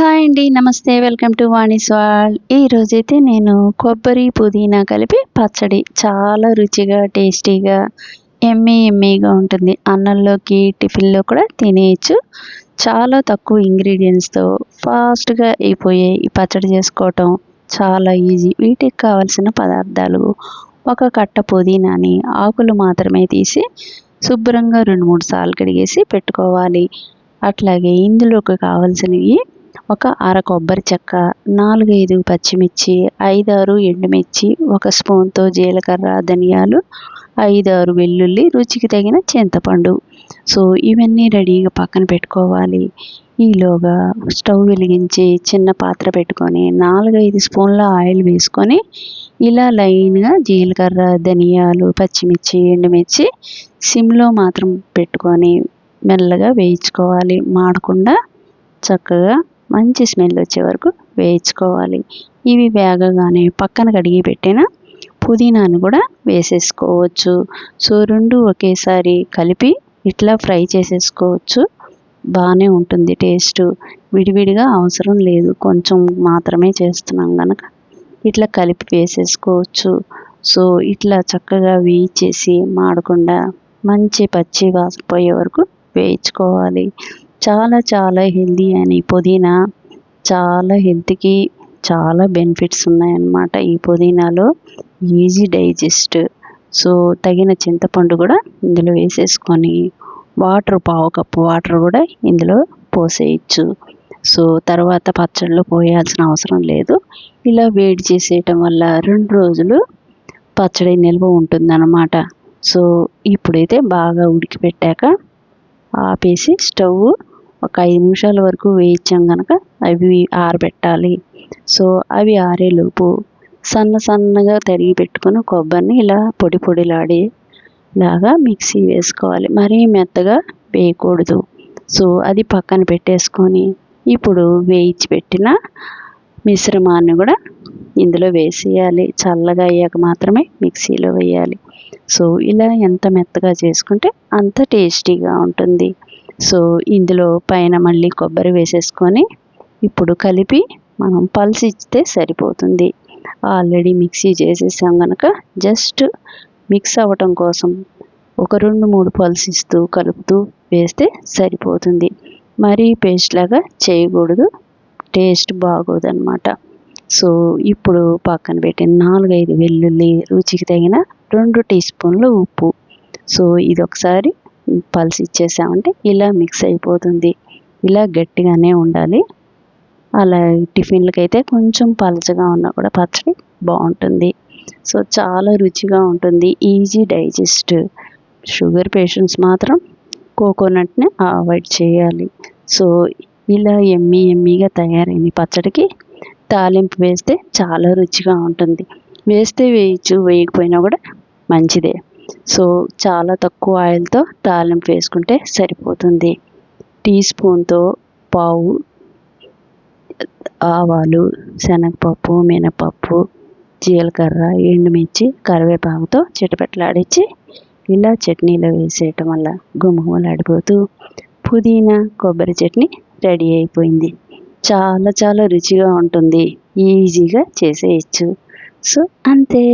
Hi అండి నమస్తే welcome to Vani's wall. ఈరోజైతే నేను కొబ్బరి పుదీనా కలిపి పచ్చడి చాలా రుచిగా టేస్టీగా ఎమ్మీ ఎమ్మీగా ఉంటుంది. అన్నంలోకి టిఫిన్లో కూడా తినేయచ్చు. చాలా తక్కువ ఇంగ్రీడియంట్స్తో ఫాస్ట్గా అయిపోయే ఈ పచ్చడి చేసుకోవటం చాలా ఈజీ. వీటికి కావలసిన పదార్థాలు ఒక కట్ట పుదీనాని ఆకులు మాత్రమే తీసి శుభ్రంగా రెండు మూడు సార్లు కడిగేసి పెట్టుకోవాలి. అట్లాగే ఇందులోకి కావాల్సినవి ఒక అర కొబ్బరి చెక్క నాలుగైదు పచ్చిమిర్చి ఐదారు ఎండుమిర్చి ఒక స్పూన్తో జీలకర్ర ధనియాలు ఐదారు వెల్లుల్లి రుచికి తగిన చింతపండు. సో ఇవన్నీ రెడీగా పక్కన పెట్టుకోవాలి. ఈలోగా స్టవ్ వెలిగించి చిన్న పాత్ర పెట్టుకొని నాలుగైదు స్పూన్ల ఆయిల్ వేసుకొని ఇలా లైన్గా జీలకర్ర ధనియాలు పచ్చిమిర్చి ఎండుమిర్చి సిమ్లో మాత్రం పెట్టుకొని మెల్లగా వేయించుకోవాలి. మాడకుండా చక్కగా మంచి స్మెల్ వచ్చే వరకు వేయించుకోవాలి. ఇవి వేగగానే పక్కన కడిగి పెట్టిన పుదీనాను కూడా వేసేసుకోవచ్చు. సో రెండు ఒకేసారి కలిపి ఇట్లా ఫ్రై చేసేసుకోవచ్చు. బాగానే ఉంటుంది టేస్ట్. విడివిడిగా అవసరం లేదు. కొంచెం మాత్రమే చేస్తున్నాం కనుక ఇట్లా కలిపి వేసేసుకోవచ్చు. సో ఇట్లా చక్కగా వేయించేసి మాడకుండా మంచి పచ్చి వాసన పోయే వరకు వేయించుకోవాలి. చాలా చాలా హెల్దీ అని. పుదీనా చాలా హెల్త్కి చాలా బెనిఫిట్స్ ఉన్నాయన్నమాట ఈ పుదీనాలో. ఈజీ డైజెస్ట్ సో తగిన చింతపండు కూడా ఇందులో వేసేసుకొని వాటర్ పావు కప్పు వాటర్ కూడా ఇందులో పోసేయచ్చు. సో తర్వాత పచ్చడిలో పోయాల్సిన అవసరం లేదు. ఇలా వేడి చేసేయటం వల్ల రెండు రోజులు పచ్చడి నిల్వ ఉంటుందన్నమాట. సో ఇప్పుడైతే బాగా ఉడికిపెట్టాక ఆపేసి స్టవ్ ఒక ఐదు నిమిషాల వరకు వేయించాం కనుక అవి ఆరబెట్టాలి. సో అవి ఆరేలోపు సన్న సన్నగా తరిగి పెట్టుకుని కొబ్బరిని ఇలా పొడి పొడిలాడి లాగా మిక్సీ వేసుకోవాలి. మరీ మెత్తగా వేయకూడదు. సో అది పక్కన పెట్టేసుకొని ఇప్పుడు వేయించి పెట్టిన మిశ్రమాన్ని కూడా ఇందులో వేసేయాలి. చల్లగా అయ్యాక మాత్రమే మిక్సీలో వేయాలి. సో ఇలా ఎంత మెత్తగా చేసుకుంటే అంత టేస్టీగా ఉంటుంది. సో ఇందులో పైన మళ్ళీ కొబ్బరి వేసేసుకొని ఇప్పుడు కలిపి మనం పల్స్ ఇస్తే సరిపోతుంది. ఆల్రెడీ మిక్సీ చేసేసాం కనుక జస్ట్ మిక్స్ అవ్వటం కోసం ఒక రెండు మూడు పల్స్ ఇస్తూ కలుపుతూ వేస్తే సరిపోతుంది. మరీ పేస్ట్ లాగా చేయకూడదు. టేస్ట్ బాగోదన్నమాట. సో ఇప్పుడు పక్కన పెట్టిన నాలుగైదు వెల్లుల్లి రుచికి తగిన రెండు టీ స్పూన్ల ఉప్పు. సో ఇది ఒకసారి పల్స్ ఇచ్చేసామంటే ఇలా మిక్స్ అయిపోతుంది. ఇలా గట్టిగానే ఉండాలి. అలా టిఫిన్లకైతే కొంచెం పలచగా ఉన్నా కూడా పచ్చడి బాగుంటుంది. సో చాలా రుచిగా ఉంటుంది. Easy digest. షుగర్ పేషెంట్స్ మాత్రం కోకోనట్ని అవాయిడ్ చేయాలి. సో ఇలా ఎమ్మీ ఎమ్మీగా తయారైన పచ్చడికి తాలింపు వేస్తే చాలా రుచిగా ఉంటుంది. వేస్తే వేయచ్చు వేయకపోయినా కూడా మంచిదే. సో చాలా తక్కువ ఆయిల్తో తాలింపు వేసుకుంటే సరిపోతుంది. టీ స్పూన్తో పావు ఆవాలు శనగపప్పు మినపప్పు జీలకర్ర ఎండుమిర్చి కరివేపాకుతో చిటపెట్టలాడించి ఇలా చట్నీలో వేసేయటం వల్ల గుమగుమలాడిపోతూ పుదీనా కొబ్బరి చట్నీ రెడీ అయిపోయింది. చాలా చాలా రుచిగా ఉంటుంది. ఈజీగా చేసేయచ్చు. సో అంతే.